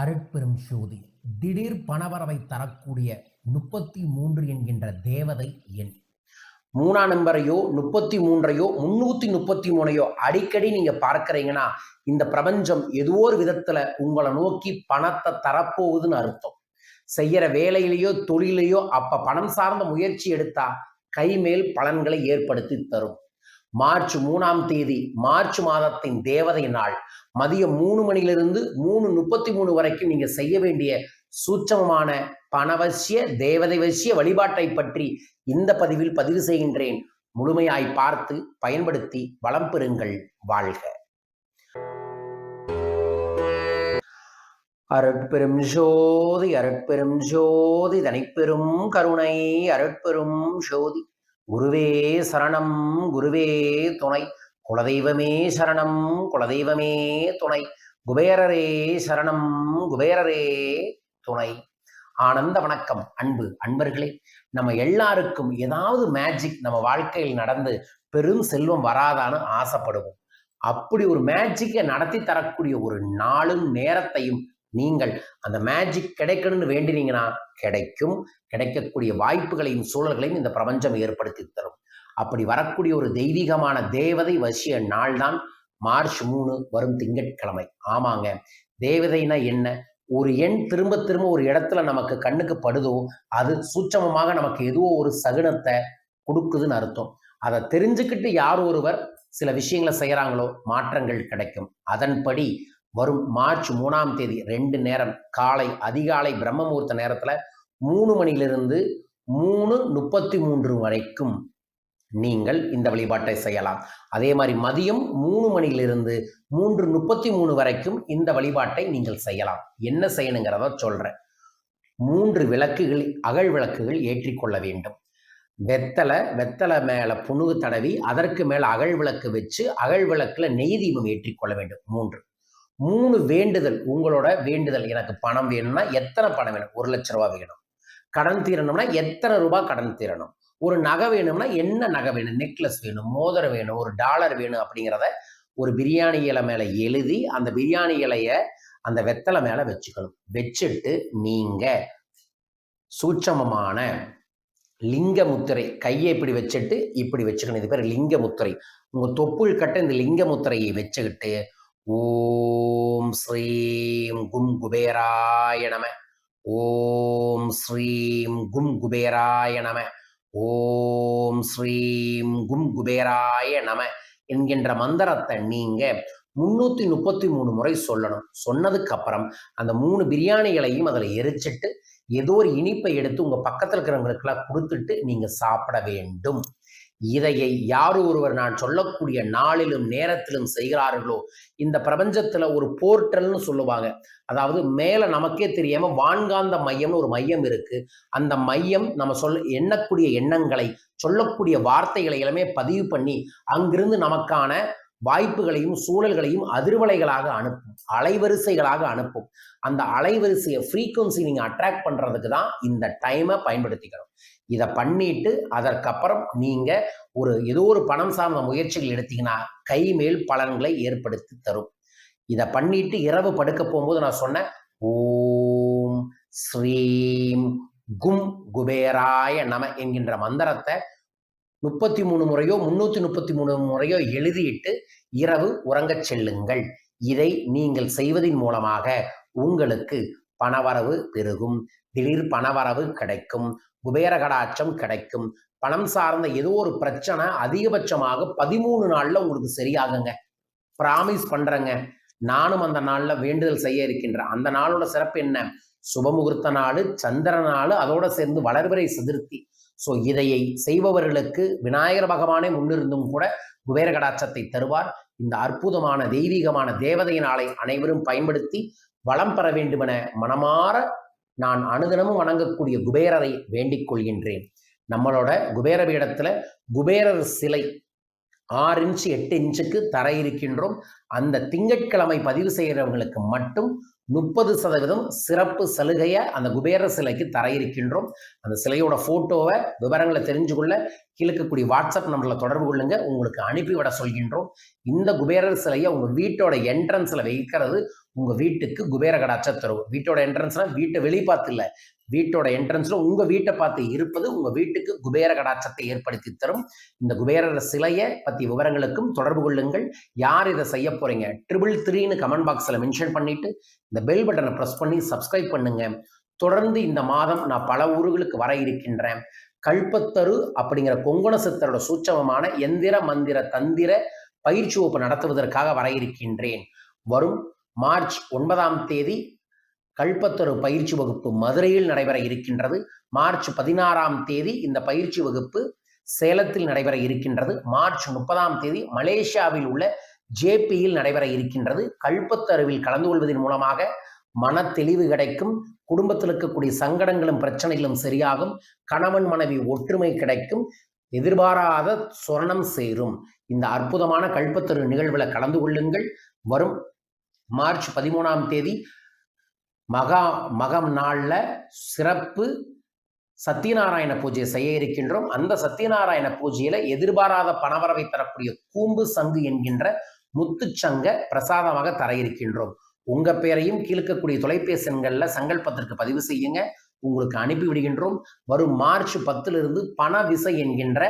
அருட்பெரும் ஜோதி திடீர் பணவரவை தரக்கூடிய முப்பத்தி மூன்று என்கின்ற தேவதை எண் மூணாம் நம்பரையோ முப்பத்தி மூன்றையோ முன்னூத்தி முப்பத்தி மூணையோ அடிக்கடி நீங்க பார்க்கறீங்கன்னா இந்த பிரபஞ்சம் ஏதோ ஒரு விதத்துல உங்களை நோக்கி பணத்தை தரப்போகுதுன்னு அர்த்தம். செய்யற வேலையிலேயோ தொழிலையோ அப்ப பணம் சார்ந்த முயற்சி எடுத்தா கைமேல் பலன்களை ஏற்படுத்தி தரும். மார்ச் மூணாம் தேதி மார்ச் மாதத்தின் தேவதை நாள். மதியம் மூணு மணியிலிருந்து மூணு முப்பத்தி மூணு வரைக்கும் நீங்க செய்ய வேண்டிய சூட்சமமான பணவசிய தேவதை வசிய வழிபாட்டை பற்றி இந்த பதிவில் பதிவு செய்கின்றேன். முழுமையாய் பார்த்து பயன்படுத்தி வளம் பெறுங்கள். வாழ்க. அருட்பெரும் ஜோதி அருட்பெரும் ஜோதி தனிப்பெரும் கருணை அருட்பெரும் ஜோதி. குருவே சரணம் குருவே துணை. குலதெய்வமே சரணம் குலதெய்வமே துணை. குபேரரே சரணம் குபேரரே துணை. ஆனந்த வணக்கம் அன்பு அன்பர்களே. நம்ம எல்லாருக்கும் ஏதாவது மேஜிக் நம்ம வாழ்க்கையில் நடந்து பெரும் செல்வம் வராதான்னு ஆசைப்படுவோம். அப்படி ஒரு மேஜிக்கை நடத்தி தரக்கூடிய ஒரு நாளும் நேரத்தையும் நீங்கள் அந்த மேஜிக் கிடைக்கணும்னு வேண்டினீங்கன்னா கிடைக்கும். கிடைக்கக்கூடிய வாய்ப்புகளையும் சூழல்களையும் இந்த பிரபஞ்சம் ஏற்படுத்தி தரும். அப்படி வரக்கூடிய ஒரு தெய்வீகமான தேவதை வசிய நாள் தான் மார்ச் மூணு வரும் திங்கட்கிழமை. ஆமாங்க. தேவதைனா என்ன? ஒரு எண் திரும்ப திரும்ப ஒரு இடத்துல நமக்கு கண்ணுக்கு படுதோ அது சூட்சமமாக நமக்கு எதுவோ ஒரு சகுனத்தை கொடுக்குதுன்னு அர்த்தம். அதை தெரிஞ்சுக்கிட்டு யார் ஒருவர் சில விஷயங்களை செய்கிறாங்களோ மாற்றங்கள் கிடைக்கும். அதன்படி வரும் மார்ச் மூணாம் தேதி ரெண்டு நேரம் காலை அதிகாலை பிரம்மமுகூர்த்த நேரத்தில் மூணு மணியிலிருந்து மூணு முப்பத்தி மூன்று வரைக்கும் நீங்கள் இந்த வழிபாட்டை செய்யலாம். அதே மாதிரி மதியம் மூணு மணியிலிருந்து மூன்று முப்பத்தி மூணு வரைக்கும் இந்த வழிபாட்டை நீங்கள் செய்யலாம். என்ன செய்யணுங்கிறத சொல்றேன். மூன்று விளக்குகள் அகல் விளக்குகள் ஏற்றிக்கொள்ள வேண்டும். வெத்தலை வெத்தலை மேலே புணுகு தடவி அதற்கு மேலே அகல் விளக்கு வச்சு அகல் விளக்குல நெய் தீபம் ஏற்றிக்கொள்ள வேண்டும். மூன்று. மூணு வேண்டுதல் உங்களோட வேண்டுதல். எனக்கு பணம் வேணும்னா எத்தனை பணம் வேணும்? ஒரு லட்ச ரூபா வேணும். கடன் தீரணும்னா எத்தனை ரூபாய் கடன் தீரணும்? ஒரு நகை வேணும்னா என்ன நகை வேணும்? நெக்லஸ் வேணும் மோதிரம் வேணும் ஒரு டாலர் வேணும் அப்படிங்கிறத ஒரு பிரியாணி இலை மேலே எழுதி அந்த பிரியாணி இலைய அந்த வெத்தலை மேலே வச்சுக்கணும். வச்சுட்டு நீங்க சூட்சமமான லிங்க முத்திரை கையை இப்படி வச்சுட்டு இப்படி வச்சுக்கணும். இது பேர் லிங்க முத்திரை. உங்க தொப்புள் கட்ட இந்த லிங்க முத்திரையை வச்சுக்கிட்டு ஓம் ஸ்ரீம் கும் குபேராய நம. ஓம் ஸ்ரீம் கும் குபேராய நம. ஓம் ஸ்ரீம் கும் குபேராய நம என்கின்ற மந்திரத்தை நீங்க முன்னூத்தி முப்பத்தி மூணு முறை சொல்லணும். சொன்னதுக்கு அப்புறம் அந்த மூணு பிரியாணிகளையும் அதில் எரிச்சிட்டு ஏதோ ஒரு இனிப்பை எடுத்து உங்க பக்கத்தில் இருக்கிறவங்களுக்கெல்லாம் கொடுத்துட்டு நீங்க சாப்பிட வேண்டும். இதையை யார் ஒருவர் நான் சொல்லக்கூடிய நாளிலும் நேரத்திலும் செய்கிறார்களோ இந்த பிரபஞ்சத்துல ஒரு போர்ட்டல்னு சொல்லுவாங்க. அதாவது மேல நமக்கே தெரியாம வான்காந்த மையம்னு ஒரு மையம் இருக்கு. அந்த மையம் நம்ம சொல்ல எண்ணக்கூடிய எண்ணங்களை சொல்லக்கூடிய வார்த்தைகளை எல்லாமே பதிவு பண்ணி அங்கிருந்து நமக்கான வாய்ப்புகளையும் சூழல்களையும் அதிர்வலைகளாக அனுப்பும். அலைவரிசைகளாக அனுப்பும். அந்த அலைவரிசையை ஃப்ரீக்குவன்சி நீங்கள் அட்ராக்ட் பண்ணுறதுக்கு தான் இந்த டைமை பயன்படுத்திக்கணும். இதை பண்ணிட்டு அதற்கப்புறம் நீங்கள் ஒரு ஏதோ ஒரு பணம் சார்ந்த முயற்சிகள் எடுத்தீங்கன்னா கை மேல் பலன்களை ஏற்படுத்தி தரும். இதை பண்ணிட்டு இரவு படுக்க போகும்போது நான் சொன்னேன் ஓம் ஸ்ரீம் கும் குபேராய நம என்கின்ற மந்திரத்தை முப்பத்தி மூணு முறையோ முன்னூத்தி முப்பத்தி மூணு முறையோ எழுதிட்டு இரவு உறங்கச் செல்லுங்கள். இதை நீங்கள் செய்வதன் மூலமாக உங்களுக்கு பணவரவு பெருகும். திடீர் பணவரவு கிடைக்கும். குபேரகடாச்சம் கிடைக்கும். பணம் சார்ந்த ஏதோ ஒரு பிரச்சனை அதிகபட்சமாக பதிமூணு நாள்ல உங்களுக்கு சரியாகுங்க. ப்ராமிஸ் பண்றேங்க. நானும் அந்த நாள்ல வேண்டுதல் செய்ய இருக்கின்றேன் அந்த நாளோட சிறப்பு என்ன? சுபமுகூர்த்த நாள் சந்திர நாள் அதோட சேர்ந்து வளர்வரை சதுர்த்தி. ஸோ இதையை செய்பவர்களுக்கு விநாயகர் பகவானே முன்னிருந்தும் கூட குபேர கடாட்சத்தை தருவார். இந்த அற்புதமான தெய்வீகமான தேவதையின் ஆலை அனைவரும் பயன்படுத்தி வளம் பெற வேண்டுமென மனமாற நான் அனுதினமும் வணங்கக்கூடிய குபேரரை வேண்டிக் கொள்கின்றேன். நம்மளோட குபேர பீடத்துல குபேரர் சிலை ஆறு இன்ச்சு எட்டு இன்ச்சுக்கு தர இருக்கின்றோம் அந்த திங்கட்கிழமை பதிவு செய்கிறவங்களுக்கு மட்டும் முப்பது சதவீதம் சிறப்பு சலுகையை அந்த குபேர சிலைக்கு தர இருக்கின்றோம் அந்த சிலையோட போட்டோவை விவரங்களை தெரிஞ்சு கொள்ள கீழக்கக்கூடிய வாட்ஸ்அப் நம்பரில் தொடர்பு கொள்ளுங்க. உங்களுக்கு அனுப்பிவிட சொல்கின்றோம். இந்த குபேரர் சிலையை உங்கள் வீட்டோட என்ட்ரன்ஸில் வைக்கிறது உங்கள் வீட்டுக்கு குபேர கடாட்ச தரும் வீட்டோட என்ட்ரன்ஸ்னால் வீட்டை வெளி பார்த்து வீட்டோட என்ட்ரன்ஸ்ல உங்க வீட்டை பார்த்து இருப்பது உங்க வீட்டுக்கு குபேர கடாட்சத்தை ஏற்படுத்தி தரும். இந்த குபேரர் சிலையை பத்தி விவரங்களுக்கும் தொடர்பு கொள்ளுங்கள். யார் இதை செய்ய போறீங்க? ட்ரிபிள் த்ரீன்னு கமெண்ட் பாக்ஸ்ல மென்ஷன் பண்ணிட்டு இந்த பெல் பட்டனை ப்ரெஸ் பண்ணி சப்ஸ்கிரைப் பண்ணுங்க. தொடர்ந்து இந்த மாதம் நான் பல ஊர்களுக்கு வர இருக்கின்றேன். கல்பத்தரு அப்படிங்கிற கொங்கண சித்தரோட சூட்சமமான எந்திர மந்திர தந்திர பயிற்சி வகுப்பு நடத்துவதற்காக வர இருக்கின்றேன். வரும் மார்ச் ஒன்பதாம் தேதி கல்பத்தொரு பயிற்சி வகுப்பு மதுரையில் நடைபெற இருக்கின்றது. மார்ச் பதினாறாம் தேதி இந்த பயிற்சி வகுப்பு சேலத்தில் நடைபெற இருக்கின்றது. மார்ச் முப்பதாம் தேதி மலேசியாவில் உள்ள ஜேபியில் நடைபெற இருக்கின்றது. கல்பத்தருவில் கலந்து கொள்வதன் மூலமாக மன தெளிவு கிடைக்கும். குடும்பத்தில் இருக்கக்கூடிய சங்கடங்களும் பிரச்சனைகளும் சரியாகும். கணவன் மனைவி ஒற்றுமை கிடைக்கும். எதிர்பாராத சொரணம் சேரும். இந்த அற்புதமான கல்பத்தரு நிகழ்வில் கலந்து கொள்ளுங்கள். வரும் மார்ச் பதிமூணாம் தேதி மகா மகம் நாளில் சிறப்பு சத்யநாராயண பூஜை செய்ய இருக்கின்றோம். அந்த சத்யநாராயண பூஜையில எதிர்பாராத பணவரவை தரக்கூடிய கூம்பு சங்கு என்கின்ற முத்துச்சங்க பிரசாதமாக தர இருக்கின்றோம். உங்க பேரையும் கீழ்க்கக்கூடிய தொலைபேசி எண்கள்ல சங்கல்பத்திற்கு பதிவு செய்யுங்க. உங்களுக்கு அனுப்பி விடுகின்றோம். வரும் மார்ச் பத்திலிருந்து பண விசை என்கின்ற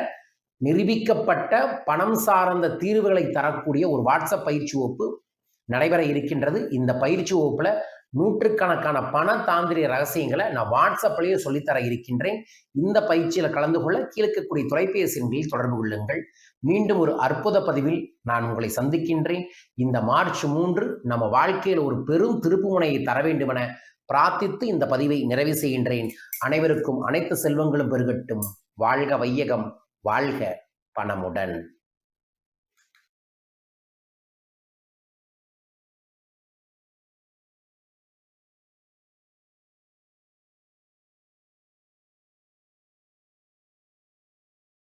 நிரூபிக்கப்பட்ட பணம் சார்ந்த தீர்வுகளை தரக்கூடிய ஒரு வாட்ஸ்அப் பயிற்சி வகுப்பு நடைபெற இருக்கின்றது. இந்த பயிற்சி வகுப்புல நூற்றுக்கணக்கான பண தாந்திரிய ரகசியங்களை நான் வாட்ஸ்அப்லேயே சொல்லித்தர இருக்கின்றேன். இந்த பயிற்சியில் கலந்து கொள்ள கீழக்கக்கூடிய தொலைபேசி எண்களில் தொடர்பு கொள்ளுங்கள். மீண்டும் ஒரு அற்புத பதிவில் நான் உங்களை சந்திக்கின்றேன். இந்த மார்ச் மூன்று நம்ம வாழ்க்கையில் ஒரு பெரும் திருப்புமுனையை தர வேண்டுமென பிரார்த்தித்து இந்த பதிவை நிறைவு செய்கின்றேன். அனைவருக்கும் அனைத்து செல்வங்களும் பெருகட்டும். வாழ்க வையகம் வாழ்க பணமுடன்.